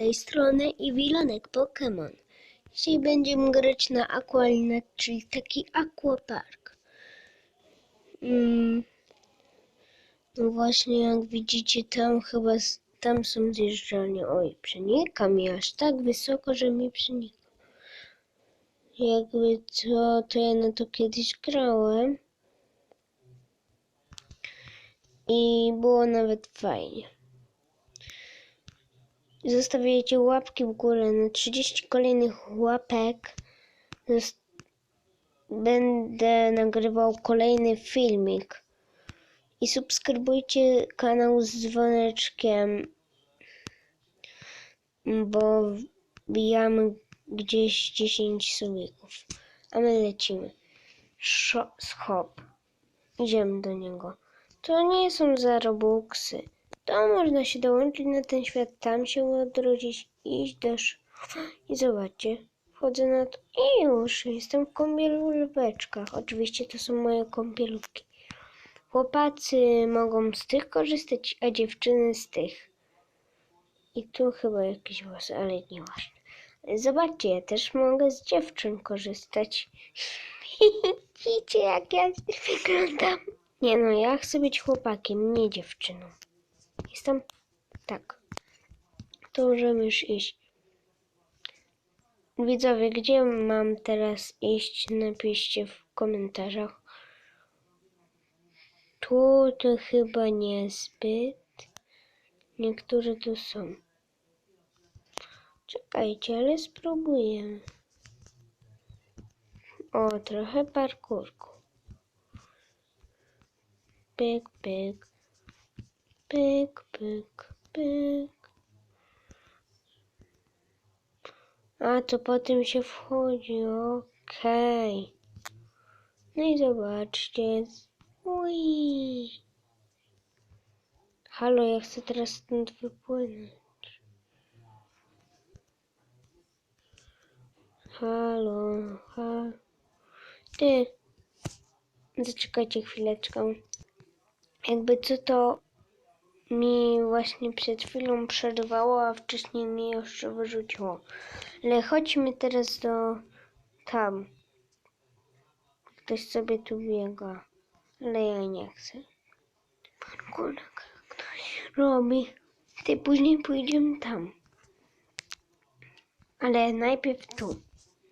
tej strony i Wilonek Pokémon. Dzisiaj będziemy grać na Aqualinet, czyli taki aquapark. Mm. No właśnie, jak widzicie, tam chyba, tam są zjeżdżalnie. Oj, przenika mi aż tak wysoko, że mi przenika. Jakby co, to ja na to kiedyś grałem. I było nawet fajnie. Zostawiajcie łapki w górę na 30 kolejnych łapek. Będę nagrywał kolejny filmik. I subskrybujcie kanał z dzwoneczkiem, bo wbijamy gdzieś 10 subików. A my lecimy. Schop. Idziemy do niego. To nie są za robuxy. To można się dołączyć na ten świat, tam się odrodzić, iść sz- i zobaczcie. Wchodzę na to i już jestem w kąpielóweczkach. Oczywiście to są moje kąpielówki. Chłopacy mogą z tych korzystać, a dziewczyny z tych. I tu chyba jakieś włosy, ale nieważne. Zobaczcie, ja też mogę z dziewczyn korzystać. Widzicie, jak ja wyglądam? Nie no, ja chcę być chłopakiem, nie dziewczyną. Jestem tak. To możemy już iść. Widzowie, gdzie mam teraz iść? Napiszcie w komentarzach. Tu to chyba niezbyt. Niektóre tu są. Czekajcie, ale spróbujemy. O, trochę parkurku. Pyk, pyk. Pyk, pyk, pyk. A, to po tym się wchodzi, okej. No i zobaczcie. Ui. Halo, ja chcę teraz stąd wypłynąć. Halo, halo. Ty. Zaczekajcie chwileczkę. Jakby co to mi właśnie przed chwilą przerwało, a wcześniej mi jeszcze wyrzuciło. Ale chodźmy teraz do tam. Ktoś sobie tu biega. Ale ja nie chcę. Parkurek ktoś robi. Ty później pójdziemy tam. Ale najpierw tu.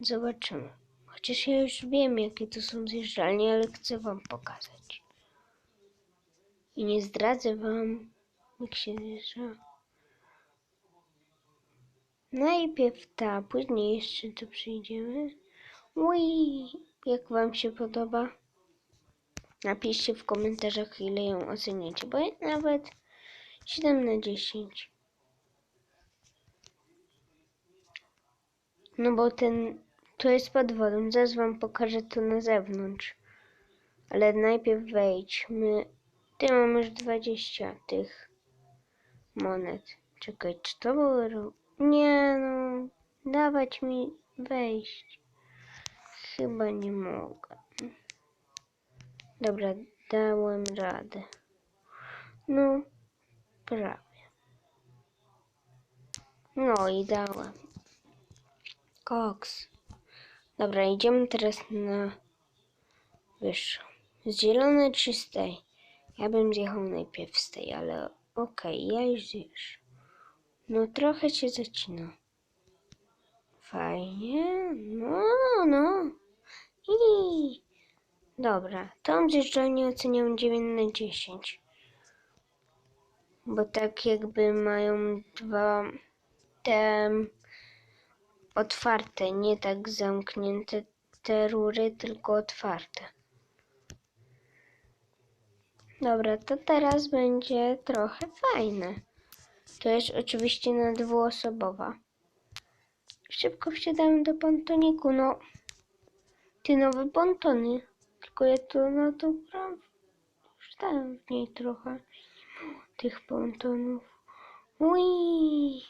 Zobaczymy. Chociaż ja już wiem, jakie to są zjeżdżalnie, ale chcę wam pokazać. I nie zdradzę wam, zjeżdża. Najpierw ta, później jeszcze tu przyjdziemy. Ui, jak wam się podoba? Napiszcie w komentarzach, ile ją oceniacie, bo nawet 7 na 10. No bo ten, to jest pod wodą, zaraz wam pokażę to na zewnątrz. Ale najpierw wejdźmy. Ty mam już 20 tych monet. Czekaj, czy to były... ro- Nie no, dawać mi wejść. Chyba nie mogę. Dobra, dałem radę. No, prawie. No i dałem. Koks. Dobra, idziemy teraz na wyższą. Z zielonej czy z tej? Ja bym zjechał najpierw z tej, ale okej, ja już zjeżdżę. No trochę się zacina. Fajnie. No, no. I Dobra, tą zjeżdżalnię oceniam 9 na 10. Bo tak jakby mają dwa te otwarte, nie tak zamknięte te rury, tylko otwarte. Dobra, to teraz będzie trochę fajne. To jest oczywiście na dwuosobowa. Szybko wsiadamy do pontoniku, no. Ty nowe pontony. Tylko ja to na to gram. Już dałem w niej trochę tych pontonów. Ui.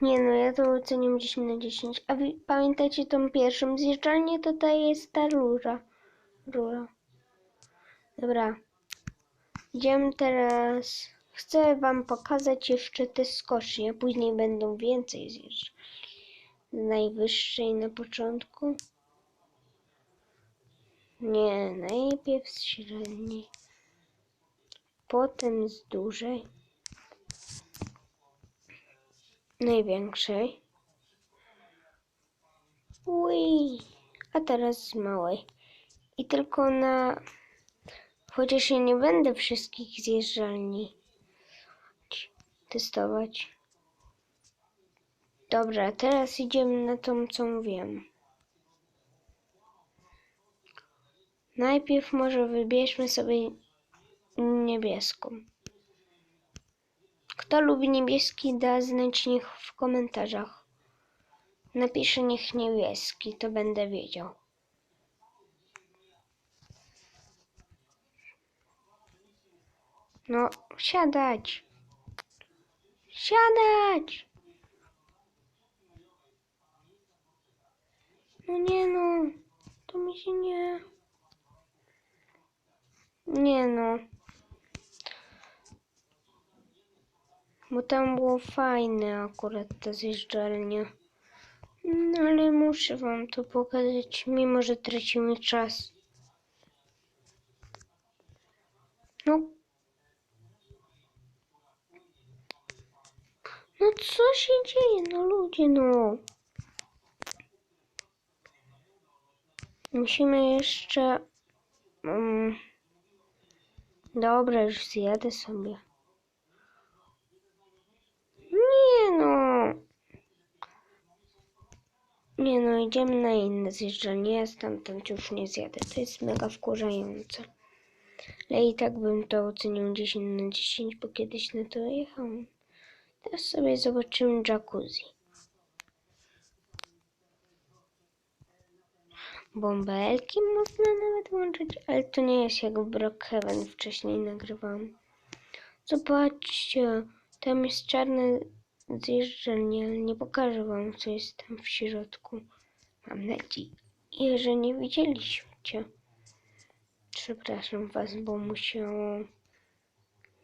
Nie no, ja to oceniam 10 na 10. A wy pamiętacie tą pierwszą zjeżdżalnię? To ta jest ta rura. Rura. Dobra. Idziemy teraz Chcę wam pokazać jeszcze te skocznie, później będą więcej zjeżdżać. Najwyższej na początku. Nie, najpierw z średniej. Potem z dużej. Największej. Ui, a teraz z małej. I tylko na... Chociaż ja nie będę wszystkich zjeżdżalni testować. Dobra, teraz idziemy na tą, co mówiłem. Najpierw może wybierzmy sobie niebieską. Kto lubi niebieski, da znać niech w komentarzach. Napiszę niech niebieski, to będę wiedział. No, siadać. Siadać! No nie no, to mi się nie... Nie no. Bo tam było fajne akurat ta zjeżdżalnia. No ale muszę wam to pokazać, mimo że tracimy czas. No. No co się dzieje? No ludzie, no. Musimy jeszcze... Um, dobra, już zjadę sobie. Nie no. Nie no, idziemy na inne zjeżdżalnie. Ja stamtąd już nie zjadę. To jest mega wkurzające. Ale i tak bym to ocenił 10 na 10, bo kiedyś na to jechałem. Teraz sobie zobaczymy jacuzzi. Bąbelki można nawet łączyć, ale to nie jest jak w Brookhaven wcześniej nagrywałam. Zobaczcie, tam jest czarne zjeżdżalnia, ale nie pokażę wam co jest tam w środku. Mam nadzieję, że nie widzieliście. Przepraszam was, bo musiało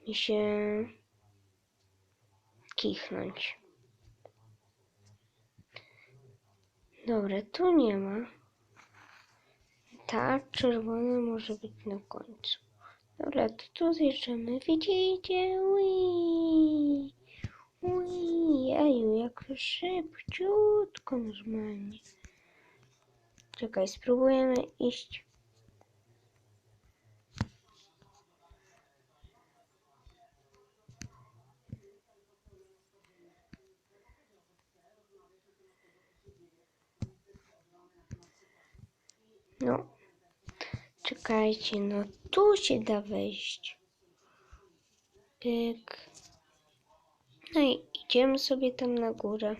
mi się kichnąć. Dobra, tu nie ma. Ta czerwona może być na końcu. Dobra, to tu zjeżdżamy. Widzicie? Ui. Ui. Jeju, jak szybciutko normalnie. Czekaj, spróbujemy iść. No, czekajcie, no tu się da wejść. Pyk. No i idziemy sobie tam na górę.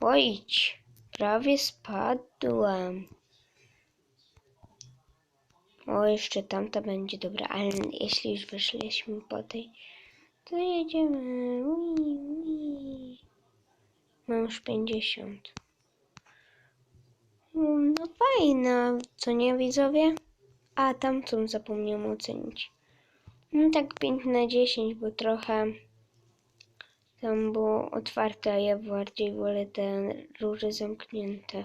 Ojć, prawie spadłem. O, jeszcze tamta będzie dobra, ale jeśli już wyszliśmy po tej, to jedziemy. Ui, ui. Mam już 50. Mm, No fajna, co nie widzowie? A, tamtą zapomniałam ocenić. No tak 5 na 10, bo trochę tam było otwarte, a ja bardziej wolę te róże zamknięte.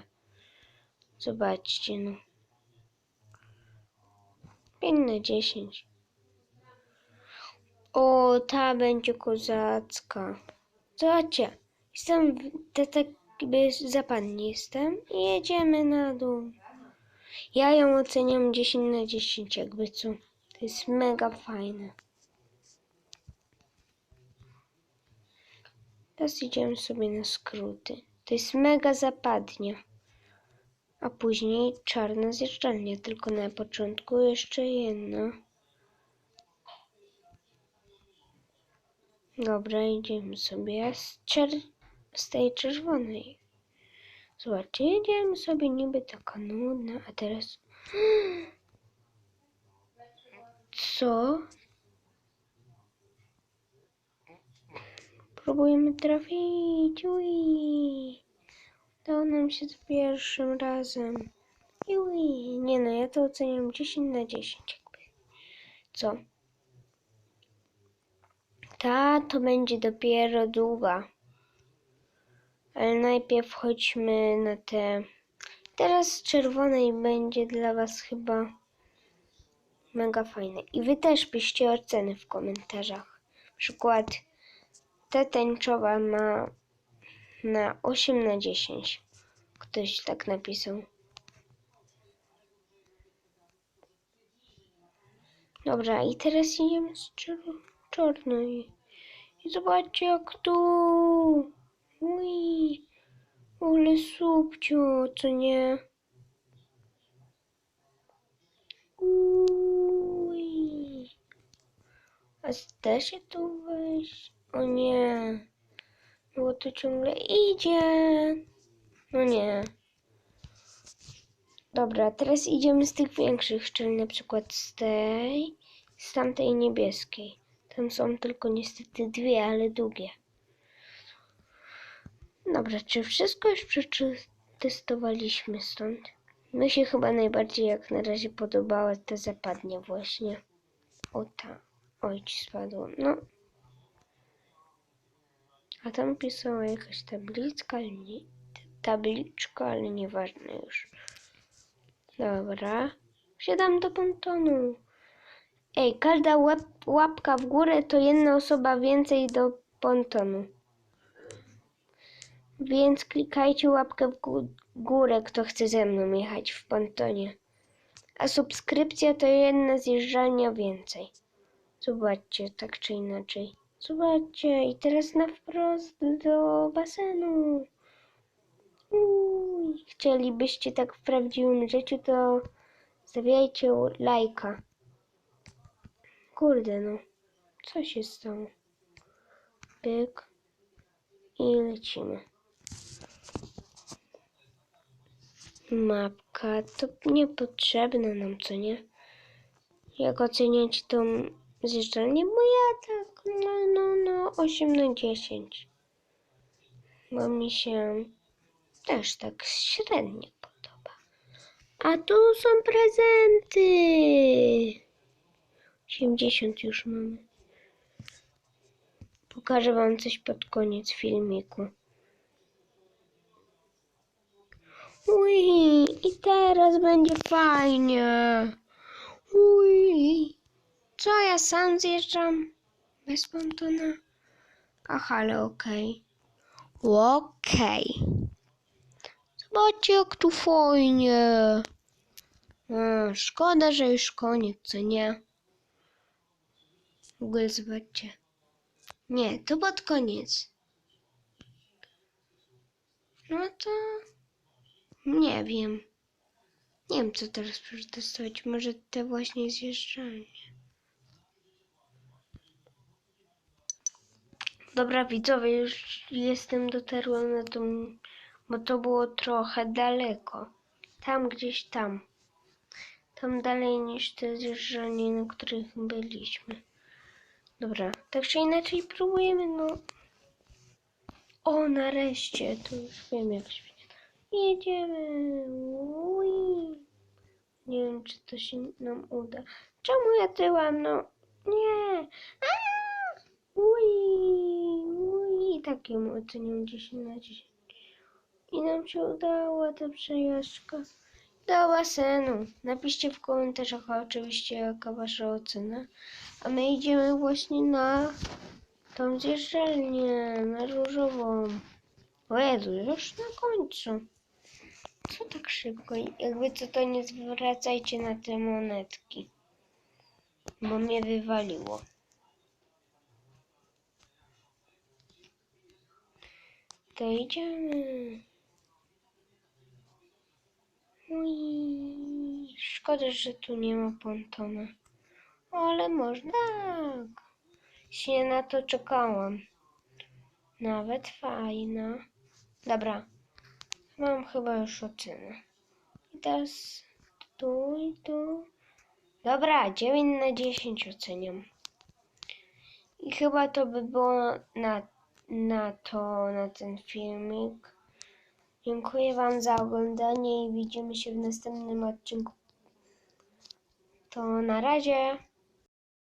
Zobaczcie, no. 5 na 10. O, ta będzie kozacka. Zobaczcie, jestem, w- zapadnie jestem i jedziemy na dół. Ja ją oceniam 10 na 10 jakby co. To jest mega fajne. Teraz idziemy sobie na skróty. To jest mega zapadnia. A później czarna zjeżdżalnia, tylko na początku jeszcze jedna. Dobra, idziemy sobie z, czer- z tej czerwonej. Zobaczcie, jedziemy sobie niby taka nudna, a teraz... Co? Próbujemy trafić. Ui. Udało nam się za pierwszym razem. Ui. Nie no, ja to oceniam 10 na 10 jakby. Co? Ta to będzie dopiero długa. Ale najpierw chodźmy na te. Teraz czerwonej będzie dla Was chyba mega fajne. I Wy też piszcie oceny w komentarzach. Przykład ta tęczowa ma na 8 na 10. Ktoś tak napisał. Dobra, i teraz idziemy z czer- czarnej. I zobaczcie jak tu. Ui. Ale subcio, co nie? Ui. A da się tu wejść? O nie. Bo to ciągle idzie. No nie. Dobra, teraz idziemy z tych większych, czyli na przykład z tej, z tamtej niebieskiej. Tam są tylko niestety dwie, ale długie. Dobra, czy wszystko już przetestowaliśmy stąd? Mi się chyba najbardziej jak na razie podobała ta zapadnia właśnie. O ta. Oj, ci spadło. No. A tam pisała jakaś tabliczka, ale nie, tabliczka, ale nieważne już. Dobra. Wsiadam do pontonu. Ej, każda łap, łapka w górę to jedna osoba więcej do pontonu. Więc klikajcie łapkę w gó- górę, kto chce ze mną jechać w pontonie. A subskrypcja to jedna zjeżdżalnia więcej. Zobaczcie, tak czy inaczej. Zobaczcie, i teraz na wprost do basenu. Chcielibyście tak w prawdziwym życiu, to stawiajcie lajka. Kurde no, co się stało? Pyk i lecimy. Mapka to niepotrzebna nam, co nie? Jak oceniać tą zjeżdżalnię? Bo ja tak, no, no, no, 8 na 10. Bo mi się też tak średnio podoba. A tu są prezenty. 80 już mamy. Pokażę wam coś pod koniec filmiku. Ui, i teraz będzie fajnie. Ui, co ja sam zjeżdżam? Bez pontona? Ach, ale okej. Okej. Zobaczcie, jak tu fajnie. A, szkoda, że już koniec, co nie? W ogóle zobaczcie. Nie, to pod koniec. No to... Nie wiem. Nie wiem, co teraz przetestować. Może te właśnie zjeżdżalnie. Dobra, widzowie, już jestem dotarłem na tą... Bo to było trochę daleko. Tam gdzieś tam. Tam dalej niż te zjeżdżalnie, na których byliśmy. Dobra, tak czy inaczej próbujemy, no... O, nareszcie, to już wiem jak świetnie. Jedziemy. Ui. Nie wiem, czy to się nam uda. Czemu ja tyłem? No, nie. Aaa! Ui, ui. Takim oceniam 10 na 10. I nam się udała ta przejażdżka do basenu. Napiszcie w komentarzach oczywiście jaka wasza ocena. A my idziemy właśnie na tą zjeżdżalnię, na różową. O Jezu, już na końcu. Co tak szybko? Jakby co to nie zwracajcie na te monetki. Bo mnie wywaliło. To idziemy. Ui, szkoda, że tu nie ma pontona. Ale można tak. Się na to czekałam. Nawet fajna. Dobra. Mam chyba już ocenę. I teraz tu i tu. Dobra, 9 na 10 oceniam. I chyba to by było na, na to, na ten filmik. Dziękuję Wam za oglądanie i widzimy się w następnym odcinku. To na razie.